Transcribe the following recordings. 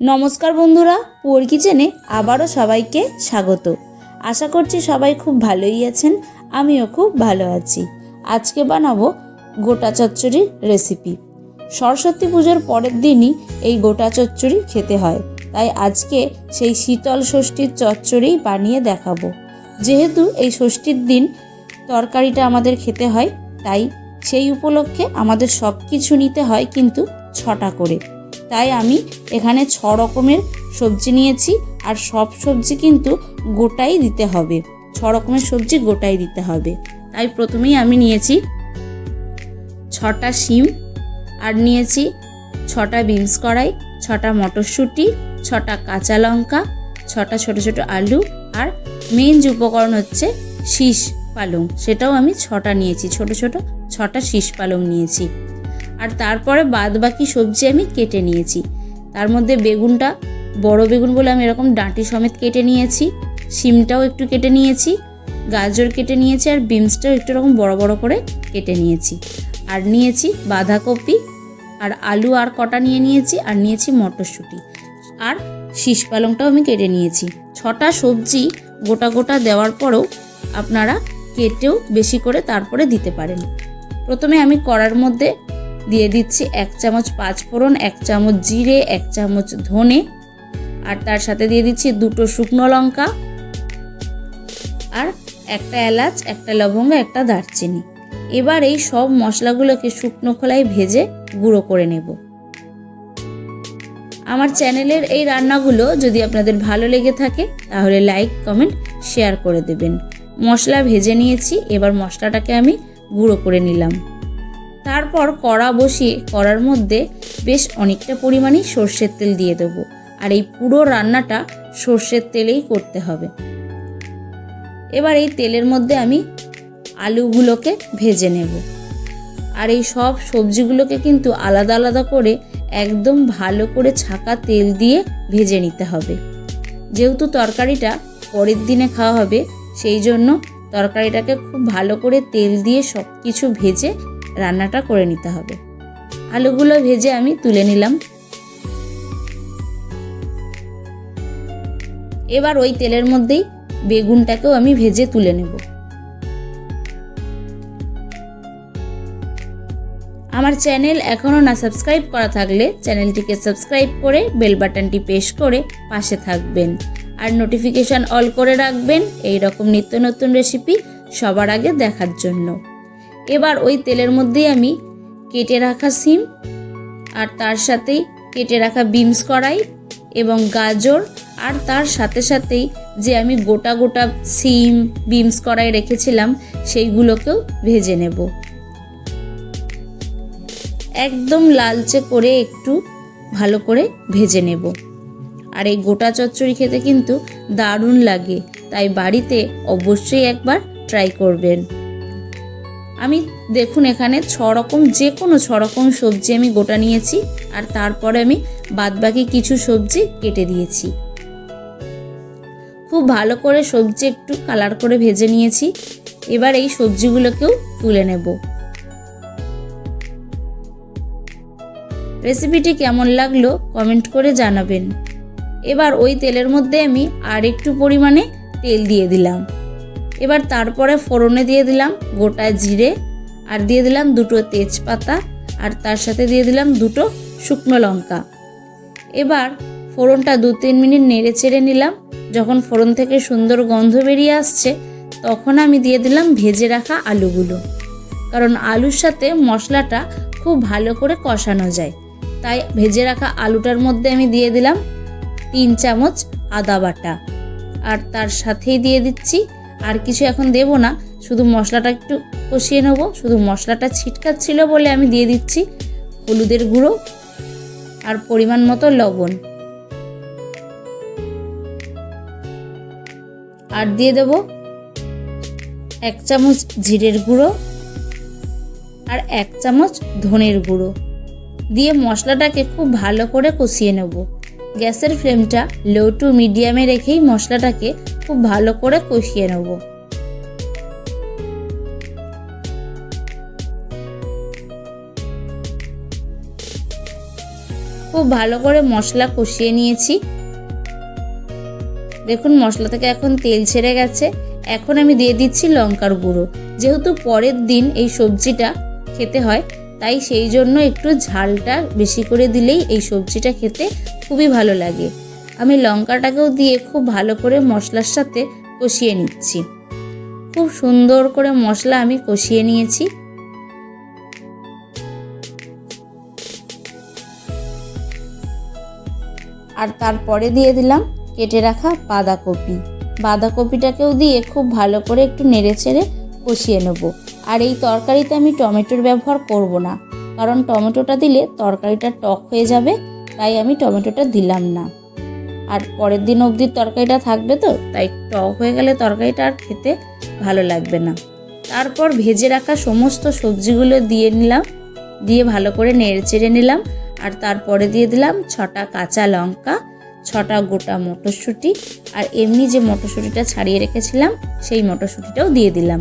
নমস্কার বন্ধুরা, পুয়ার কিচেনে আবারও সবাইকে স্বাগত। আশা করছি সবাই খুব ভালোই আছেন, আমিও খুব ভালো আছি। আজকে বানাবো গোটা চচ্চড়ির রেসিপি। সরস্বতী পুজোর পরের দিনই এই গোটা চচ্চড়ি খেতে হয়, তাই আজকে সেই শীতল ষষ্ঠীর চচ্চড়িই বানিয়ে দেখাবো। যেহেতু এই ষষ্ঠীর দিন তরকারিটা আমাদের খেতে হয়, তাই সেই উপলক্ষে আমাদের সব কিছু নিতে হয় কিন্তু ছটা করে। তাই আমি এখানে ছ রকমের সবজি নিয়েছি আর সব সবজি কিন্তু গোটাই দিতে হবে। ছ রকমের সবজি গোটাই দিতে হবে। তাই প্রথমেই আমি নিয়েছি ছটা শিম আর নিয়েছি ছটা বিনস কড়াই, ছটা মটরশুঁটি, ছটা কাঁচা লঙ্কা, ছটা ছোট ছোট আলু আর মেন যে উপকরণ হচ্ছে শীষ পালং, সেটাও আমি ছটা নিয়েছি। ছোট ছোট ছটা শীষ পালং নিয়েছি। আর তারপরে বাদ বাকি সবজি আমি কেটে নিয়েছি। তার মধ্যে বেগুনটা, বড় বেগুন বলে আমি এরকম ডাঁটি সমেত কেটে নিয়েছি, শিমটাও একটু কেটে নিয়েছি, গাজর কেটে নিয়েছি আর বিনসটাও একটু রকম বড় বড় করে কেটে নিয়েছি। আর নিয়েছি বাঁধাকপি, আর আলু আর কটা নিয়ে নিয়েছি, আর নিয়েছি মটরশুঁটি। আর শীষ পালংটাও আমি কেটে নিয়েছি। ছটা সবজি গোটা গোটা দেওয়ার পরেও আপনারা কেটেও বেশি করে তারপরে দিতে পারেন। প্রথমে আমি কড়ার মধ্যে দিয়ে দিচ্ছি এক চামচ পাঁচ ফোড়ন, এক চামচ জিরে, এক চামচ ধনে, আর তার সাথে দিয়ে দিচ্ছি দুটো শুকনো লঙ্কা আর একটা এলাচ, একটা লবঙ্গ, একটা দারচিনি। এবার এই সব মশলাগুলোকে শুকনো খোলায় ভেজে গুঁড়ো করে নেব। আমার চ্যানেলের এই রান্নাগুলো যদি আপনাদের ভালো লেগে থাকে, তাহলে লাইক, কমেন্ট, শেয়ার করে দেবেন। মশলা ভেজে নিয়েছি, এবার মশলাটাকে আমি গুঁড়ো করে নিলাম। তারপর কড়া বসিয়ে, কড়ার মধ্যে বেশ অনেকটা পরিমাণেই সর্ষের তেল দিয়ে দেবো। আর এই পুরো রান্নাটা সর্ষের তেলেই করতে হবে। এবার এই তেলের মধ্যে আমি আলুগুলোকে ভেজে নেব। আর এই সব সবজিগুলোকে কিন্তু আলাদা আলাদা করে একদম ভালো করে ছাকা তেল দিয়ে ভেজে নিতে হবে। যেহেতু তরকারিটা পরের দিনে খাওয়া হবে, সেই জন্য তরকারিটাকে খুব ভালো করে তেল দিয়ে সব কিছু ভেজে রান্নাটা করে নিতে হবে। আলুগুলো ভেজে আমি তুলে নিলাম। এবার ওই তেলের মধ্যেই বেগুনটাকেও আমি ভেজে তুলে নেব। আমার চ্যানেল এখনও না সাবস্ক্রাইব করা থাকলে চ্যানেলটিকে সাবস্ক্রাইব করে বেল বাটনটি প্রেস করে পাশে থাকবেন। আর নোটিফিকেশান অল করে রাখবেন। এই রকম নিত্য নতুন রেসিপি সবার আগে দেখার জন্য। এবার ওই তেলের মধ্যেই আমি কেটে রাখা সিম আর তার সাথেই কেটে রাখা বিনস কড়াই এবং গাজর আর তার সাথে সাথেই যে আমি গোটা গোটা সিম, বিনস কড়াই রেখেছিলাম সেইগুলোকেও ভেজে নেব। একদম লালচে করে একটু ভালো করে ভেজে নেব। আর এই গোটা চচ্চড়ি খেতে কিন্তু দারুণ লাগে, তাই বাড়িতে অবশ্যই একবার ট্রাই করবেন। আমি দেখুন এখানে ছ রকম যে কোনো ছ রকম সবজি আমি গোটা নিয়েছি, আর তারপরে আমি বাদবাকি কিছু সবজি কেটে দিয়েছি। খুব ভালো করে সবজি একটু কালার করে ভেজে নিয়েছি। এবার এই সবজিগুলোকেও তুলে নেব। রেসিপিটি কেমন লাগল কমেন্ট করে জানাবেন। এবার ওই তেলের মধ্যে আমি আর একটু পরিমাণে তেল দিয়ে দিলাম। এবার তারপরে ফোড়নে দিয়ে দিলাম গোটা জিরে আর দিয়ে দিলাম দুটো তেজপাতা আর তার সাথে দিয়ে দিলাম দুটো শুকনো লঙ্কা। এবার ফোড়নটা দু তিন মিনিট নেড়ে চেড়ে নিলাম। যখন ফোড়ন থেকে সুন্দর গন্ধ বেরিয়ে আসছে, তখন আমি দিয়ে দিলাম ভেজে রাখা আলুগুলো। কারণ আলুর সাথে মশলাটা খুব ভালো করে কষানো যায়। তাই ভেজে রাখা আলুটার মধ্যে আমি দিয়ে দিলাম তিন চামচ আদা বাটা। আর তার সাথেই দিয়ে দিচ্ছি আর কিছু এখন দেব না। শুধু মশলাটা একটু কষিয়ে নেব। শুধু মশলাটা ছিটকাচ্ছিল বলে আমি দিয়ে দিচ্ছি হলুদের গুঁড়ো আর পরিমাণ মতো লবণ। আর দিয়ে দেব এক চামচ জিরের গুঁড়ো আর এক চামচ ধনের গুঁড়ো। দিয়ে মশলাটাকে খুব ভালো করে কষিয়ে নেব। গ্যাসের ফ্লেমটা লো টু মিডিয়ামে রেখেই মশলাটাকে খুব ভালো করে কষিয়ে নেব। খুব ভালো করে মশলা কষিয়ে নিয়েছি। দেখুন, মশলা থেকে এখন তেল ছেড়ে গেছে। এখন আমি দিয়ে দিচ্ছি লঙ্কার গুঁড়ো। যেহেতু পরের দিন এই সবজিটা খেতে হয়, তাই সেই জন্য একটু ঝালটা বেশি করে দিলেই এই সবজিটা খেতে খুবই ভালো লাগে। আমি লঙ্কাটাকেও দিয়ে খুব ভালো করে মশলার সাথে কষিয়ে নিচ্ছি। খুব সুন্দর করে মশলা আমি কষিয়ে নিয়েছি। আর তারপরে দিয়ে দিলাম কেটে রাখা বাঁধাকপি। বাঁধাকপিটাকেও দিয়ে খুব ভালো করে একটু নেড়ে চেড়ে কষিয়ে নেব। আর এই তরকারিতে আমি টমেটোর ব্যবহার করব না, কারণ টমেটোটা দিলে তরকারিটা টক হয়ে যাবে, তাই আমি টমেটোটা দিলাম না। আর পরের দিন অবধি তরকারিটা থাকবে তো, তাই টক হয়ে গেলে তরকারিটা আর খেতে ভালো লাগবে না। তারপর ভেজে রাখা সমস্ত সবজিগুলো দিয়ে নিলাম, দিয়ে ভালো করে নেড়ে চেড়ে নিলাম, আর তারপরে দিয়ে দিলাম ছটা কাঁচা লঙ্কা, ছটা গোটা মটরশুঁটি, আর এমনি যে মটরশুঁটিটা ছাড়িয়ে রেখেছিলাম, সেই মটরশুঁটিটাও দিয়ে দিলাম।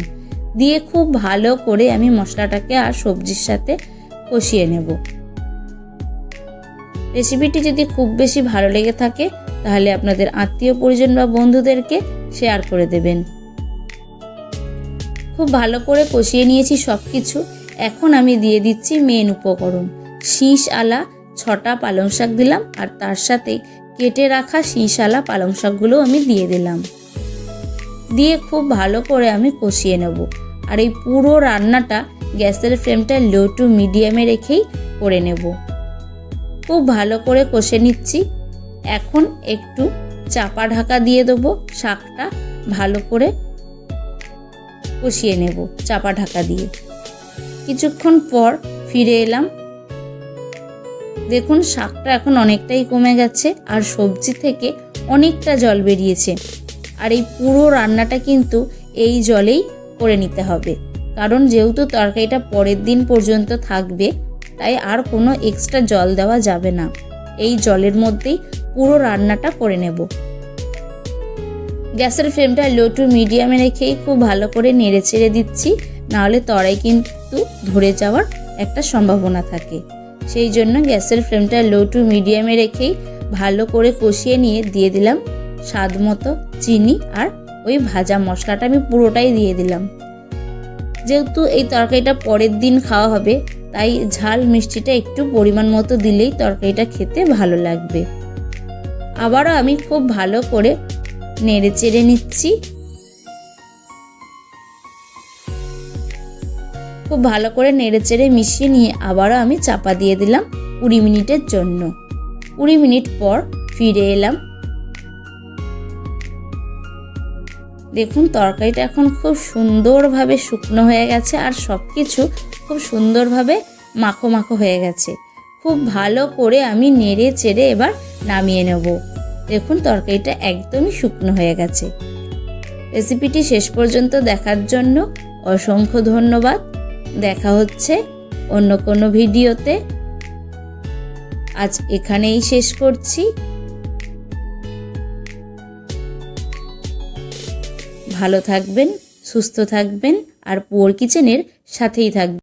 দিয়ে খুব ভালো করে আমি মশলাটাকে আর সবজির সাথে কষিয়ে নেব। রেসিপিটি যদি খুব বেশি ভালো লেগে থাকে তাহলে আপনাদের আত্মীয় পরিজন বা বন্ধুদেরকে শেয়ার করে দেবেন। খুব ভালো করে কষিয়ে নিয়েছি সব কিছু এখন আমি দিয়ে দিচ্ছি মেন উপকরণ। শীষ আলা, ছটা পালং শাক দিলাম আর তার সাথে কেটে রাখা শীষ আলা পালং শাকগুলো আমি দিয়ে দিলাম। দিয়ে খুব ভালো করে আমি কষিয়ে নেব। আর এই পুরো রান্নাটা গ্যাসের ফ্লেমটা লো টু মিডিয়ামে রেখেই করে নেব। খুব ভালো করে কষে নিচ্ছি। এখন একটু চাপা ঢাকা দিয়ে দেবো, শাকটা ভালো করে কষিয়ে নেব চাপা ঢাকা দিয়ে। কিছুক্ষণ পর ফিরে এলাম। দেখুন, শাকটা এখন অনেকটাই কমে গেছে আর সবজি থেকে অনেকটা জল বেরিয়েছে। আর এই পুরো রান্নাটা কিন্তু এই জলেই করে নিতে হবে। কারণ যেহেতু তরকারিটা পরের দিন পর্যন্ত থাকবে, তাই আর কোনো এক্সট্রা জল দেওয়া যাবে না। এই জলের মধ্যেই পুরো রান্নাটা করে নেব। গ্যাসের ফ্লেমটা লো টু মিডিয়ামে রেখেই খুব ভালো করে নেড়ে চেড়ে দিচ্ছি, নাহলে তরাই কিন্তু ধরে যাওয়ার একটা সম্ভাবনা থাকে। সেই জন্য গ্যাসের ফ্লেমটা লো টু মিডিয়ামে রেখেই ভালো করে কষিয়ে নিয়ে দিয়ে দিলাম স্বাদ মতো চিনি আর ওই ভাজা মশলাটা আমি পুরোটাই দিয়ে দিলাম। যেহেতু এই তরকারিটা পরের দিন খাওয়া হবে, তাই ঝাল মিষ্টিটা একটু পরিমাণ মতো দিলেই তরকারিটা খেতে ভালো লাগবে। আবারও আমি খুব ভালো করে নেড়ে চেড়ে নিচ্ছি। খুব ভালো করে নেড়ে চেড়ে মিশিয়ে নিয়ে আবারও আমি চাপা দিয়ে দিলাম কুড়ি মিনিটের জন্য। কুড়ি মিনিট পর ফিরে এলাম। দেখুন, তরকারিটা এখন খুব সুন্দরভাবে শুকনো হয়ে গেছে আর সব কিছু খুব সুন্দরভাবে মাখো মাখো হয়ে গেছে। খুব ভালো করে আমি নেড়ে চেড়ে এবার নামিয়ে নেব। দেখুন, তরকারিটা একদমই শুকনো হয়ে গেছে। রেসিপিটি শেষ পর্যন্ত দেখার জন্য অসংখ্য ধন্যবাদ। দেখা হচ্ছে অন্য কোনো ভিডিওতে। আজ এখানেই শেষ করছি। ভালো থাকবেন, সুস্থ থাকবেন, আর পুয়ার কিচেনের সাথেই থাকবেন।